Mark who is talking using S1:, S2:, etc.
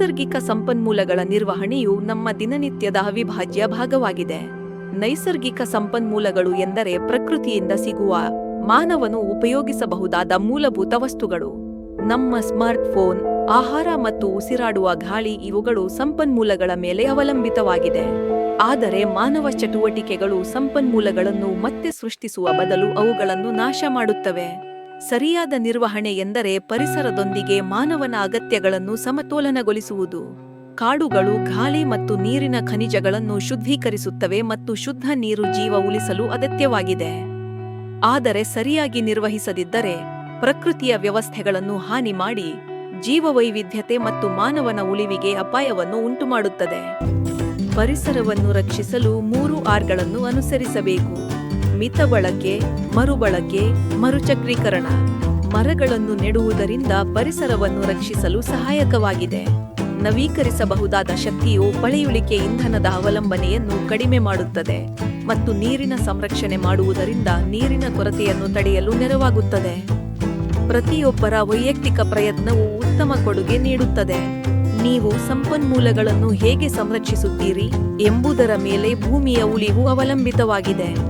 S1: ನೈಸರ್ಗಿಕ ಸಂಪನ್ಮೂಲಗಳ ನಿರ್ವಹಣೆಯು ನಮ್ಮ ದಿನನಿತ್ಯದ ಅವಿಭಾಜ್ಯ ಭಾಗವಾಗಿದೆ. ನೈಸರ್ಗಿಕ ಸಂಪನ್ಮೂಲಗಳು ಎಂದರೆ ಪ್ರಕೃತಿಯಿಂದ ಸಿಗುವ ಮಾನವನು ಉಪಯೋಗಿಸಬಹುದಾದ ಮೂಲಭೂತ ವಸ್ತುಗಳು. ನಮ್ಮ ಸ್ಮಾರ್ಟ್ಫೋನ್, ಆಹಾರ ಮತ್ತು ಉಸಿರಾಡುವ ಗಾಳಿ ಇವುಗಳು ಸಂಪನ್ಮೂಲಗಳ ಮೇಲೆ ಅವಲಂಬಿತವಾಗಿದೆ. ಆದರೆ ಮಾನವ ಚಟುವಟಿಕೆಗಳು ಸಂಪನ್ಮೂಲಗಳನ್ನು ಮತ್ತೆ ಸೃಷ್ಟಿಸುವ ಬದಲು ಅವುಗಳನ್ನು ನಾಶ ಮಾಡುತ್ತವೆ. ಸರಿಯಾದ ನಿರ್ವಹಣೆ ಎಂದರೆ ಪರಿಸರದೊಂದಿಗೆ ಮಾನವನ ಅಗತ್ಯಗಳನ್ನು ಸಮತೋಲನಗೊಳಿಸುವುದು. ಕಾಡುಗಳು, ಗಾಳಿ ಮತ್ತು ನೀರಿನ ಖನಿಜಗಳನ್ನು ಶುದ್ಧೀಕರಿಸುತ್ತವೆ ಮತ್ತು ಶುದ್ಧ ನೀರು ಜೀವ ಉಳಿಸಲು ಅಗತ್ಯವಾಗಿದೆ. ಆದರೆ ಸರಿಯಾಗಿ ನಿರ್ವಹಿಸದಿದ್ದರೆ ಪ್ರಕೃತಿಯ ವ್ಯವಸ್ಥೆಗಳನ್ನು ಹಾನಿ ಮಾಡಿ ಜೀವವೈವಿಧ್ಯತೆ ಮತ್ತು ಮಾನವನ ಉಳಿವಿಗೆ ಅಪಾಯವನ್ನು ಉಂಟುಮಾಡುತ್ತದೆ. ಪರಿಸರವನ್ನು ರಕ್ಷಿಸಲು ಮೂರು ಆರ್ಗಳನ್ನು ಅನುಸರಿಸಬೇಕು. ಮಿತ ಬಳಕೆ ಮರುಬಳಕೆ ಮರುಚಕ್ರೀಕರಣ, ಮರಗಳನ್ನು ನೆಡುವುದರಿಂದ ಪರಿಸರವನ್ನು ರಕ್ಷಿಸಲು ಸಹಾಯಕವಾಗಿದೆ. ನವೀಕರಿಸಬಹುದಾದ ಶಕ್ತಿಯು ಪಳೆಯುಳಿಕೆ ಇಂಧನದ ಅವಲಂಬನೆಯನ್ನು ಕಡಿಮೆ ಮಾಡುತ್ತದೆ ಮತ್ತು ನೀರಿನ ಸಂರಕ್ಷಣೆ ಮಾಡುವುದರಿಂದ ನೀರಿನ ಕೊರತೆಯನ್ನು ತಡೆಯಲು ನೆರವಾಗುತ್ತದೆ. ಪ್ರತಿಯೊಬ್ಬರ ವೈಯಕ್ತಿಕ ಪ್ರಯತ್ನವು ಉತ್ತಮ ಕೊಡುಗೆ ನೀಡುತ್ತದೆ. ನೀವು ಸಂಪನ್ಮೂಲಗಳನ್ನು ಹೇಗೆ ಸಂರಕ್ಷಿಸುತ್ತೀರಿ ಎಂಬುದರ ಮೇಲೆ ಭೂಮಿಯ ಉಳಿವು ಅವಲಂಬಿತವಾಗಿದೆ.